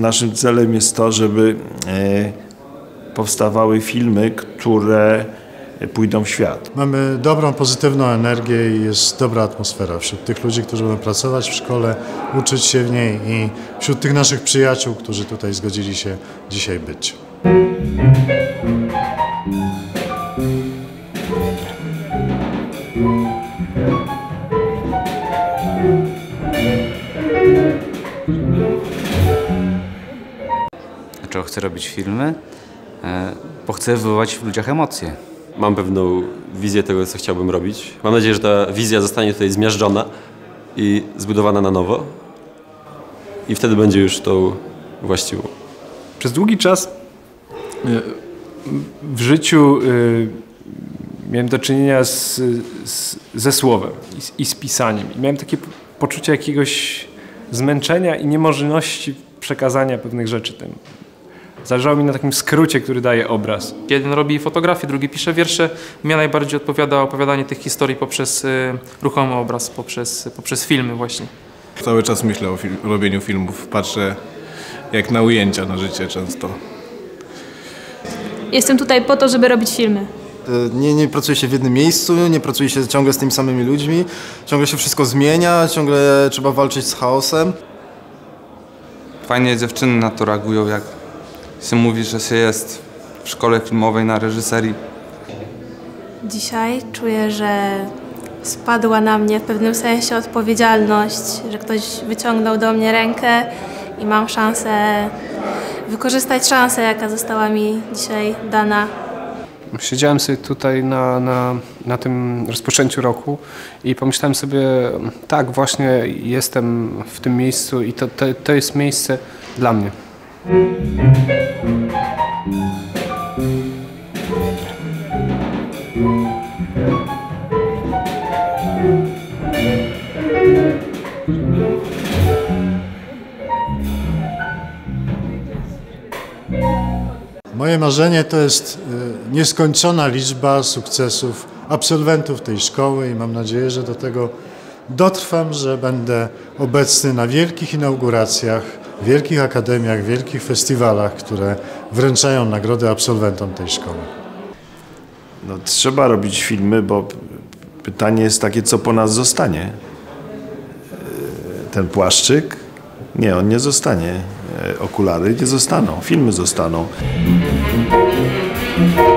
naszym celem jest to, żeby e, powstawały filmy, które pójdą w świat. Mamy dobrą, pozytywną energię i jest dobra atmosfera wśród tych ludzi, którzy będą pracować w szkole, uczyć się w niej i wśród tych naszych przyjaciół, którzy tutaj zgodzili się dzisiaj być. Chcę robić filmy? E, Bo chcę wywołać w ludziach emocje. Mam pewną wizję tego, co chciałbym robić. Mam nadzieję, że ta wizja zostanie tutaj zmiażdżona i zbudowana na nowo. I wtedy będzie już tą właściwą. Przez długi czas y, w życiu y, miałem do czynienia z, z, ze słowem i z, i z pisaniem. I miałem takie poczucie jakiegoś zmęczenia i niemożności przekazania pewnych rzeczy tym. Zależało mi na takim skrócie, który daje obraz. Jeden robi fotografię, drugi pisze wiersze. Mnie najbardziej odpowiada opowiadanie tych historii poprzez y, ruchomy obraz, poprzez, poprzez filmy właśnie. Cały czas myślę o film, robieniu filmów. Patrzę jak na ujęcia na życie często. Jestem tutaj po to, żeby robić filmy. Nie, nie pracuje się w jednym miejscu, nie pracuje się ciągle z tymi samymi ludźmi, ciągle się wszystko zmienia, ciągle trzeba walczyć z chaosem. Fajnie dziewczyny na to reagują, jak się mówi, że się jest w szkole filmowej na reżyserii. Dzisiaj czuję, że spadła na mnie w pewnym sensie odpowiedzialność, że ktoś wyciągnął do mnie rękę i mam szansę wykorzystać szansę, jaka została mi dzisiaj dana. Siedziałem sobie tutaj na, na, na tym rozpoczęciu roku i pomyślałem sobie, tak, właśnie jestem w tym miejscu i to, to, to jest miejsce dla mnie. Moje marzenie to jest y, nieskończona liczba sukcesów absolwentów tej szkoły i mam nadzieję, że do tego dotrwam, że będę obecny na wielkich inauguracjach, wielkich akademiach, wielkich festiwalach, które wręczają nagrody absolwentom tej szkoły. No, trzeba robić filmy, bo pytanie jest takie, co po nas zostanie. E, Ten płaszczyk? Nie, on nie zostanie. E, Okulary nie zostaną, filmy zostaną. Thank you.